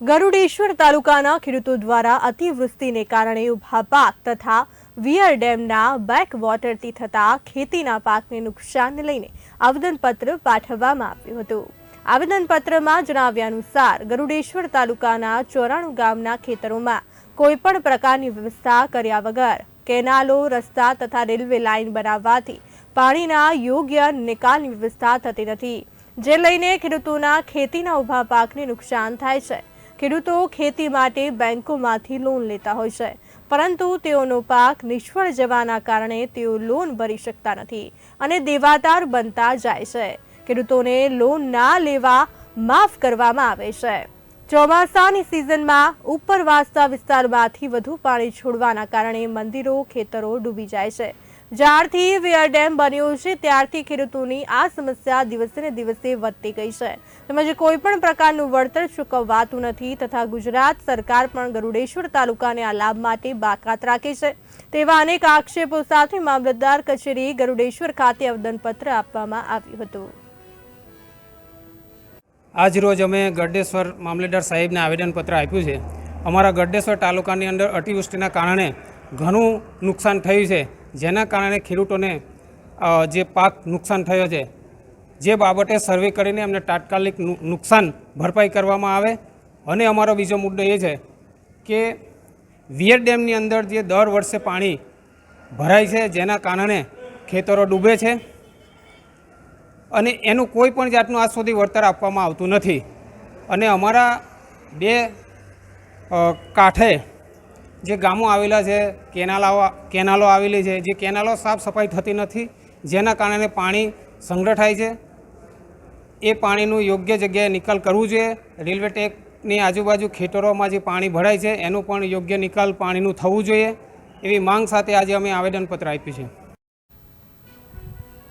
ગરુડેશ્વર તાલુકાના ખેડૂતો દ્વારા અતિવૃષ્ટિને કારણે ઊભા પાક તથા વિયર ડેમના બેક વોટરથી થતા ખેતીના પાકને નુકસાનને લઈને આવેદનપત્ર પાઠવવામાં આવ્યું હતું. આવેદનપત્રમાં જણાવ્યા અનુસાર ગરુડેશ્વર તાલુકાના ચોરાણું ગામના ખેતરોમાં કોઈપણ પ્રકારની વ્યવસ્થા કર્યા વગર કેનાલો, રસ્તા તથા રેલવે લાઇન બનાવવાથી પાણીના યોગ્ય નિકાલની વ્યવસ્થા થતી નથી, જે લઈને ખેડૂતોના ખેતીના ઊભા પાકને નુકસાન થાય છે. ખેડૂતો ખેતી માટે બેંકોમાંથી લોન લેતા હોય છે. પરંતુ તેઓનો પાક નિષ્ફળ જવાના કારણે તેઓ લોન ભરી શકતા નથી અને દેવાદાર બનતા જાય છે. ખેડૂતોને લોન ના લેવા માફ કરવામાં આવે છે. ચોમાસાની સિઝનમાં ઉપરવાસના વિસ્તારમાંથી વધુ પાણી છોડવાના કારણે મંદિરો, ખેતરો ડૂબી જાય છે. જ્યારથી વેર ડેમ બન્યો છે, ત્યારથી ખેડૂતોની આ સમસ્યા દિવસે ને દિવસે વધતી ગઈ છે. તેમજ કોઈ પણ પ્રકારનું વળતર ચૂકવવાતું નથી તથા ગુજરાત સરકાર પણ ગરુડેશ્વર તાલુકાને આ લાભ માટે બાકાત રાખે છે. તેવા અનેક આક્ષેપો સાથે મામલતદાર કચેરી ગરુડેશ્વર ખાતે આવેદનપત્ર આપવામાં આવ્યું હતું. આજ રોજ અમે ગરડેશ્વર મામલેદાર સાહેબને આવેદનપત્ર આપ્યું છે. અમારા ગરડેશ્વર તાલુકાની અંદર અતિવૃષ્ટિના કારણે ઘણું નુકસાન થયું છે. જેના કારણે ખેડૂતોને જે પાક નુકસાન થયો છે, જે બાબતે સર્વે કરીને એમને તાત્કાલિક નુકસાન ભરપાઈ કરવામાં આવે. અને અમારો બીજો મુદ્દો એ છે કે વિયર ડેમની અંદર જે દર વર્ષે પાણી ભરાય છે, જેના કારણે ખેતરો ડૂબે છે. અને એનું કોઈ પણ જાતનું આજ સુધી વળતર આપવામાં આવતું નથી. અને અમારા બે કાંઠે જે ગામો આવેલા છે કેનાલો કેનાલો આવેલી છે, જે કેનાલો સાફ સફાઈ થતી નથી, જેના કારણે પાણી સંગ્રહ થાય છે. એ પાણીનું યોગ્ય જગ્યાએ નિકાલ કરવું જોઈએ. રેલવે ટેકની આજુબાજુ ખેતરોમાં જે પાણી ભરાય છે, એનું પણ યોગ્ય નિકાલ પાણીનું થવું જોઈએ. એવી માંગ સાથે આજે અમે આવેદનપત્ર આપ્યું છે.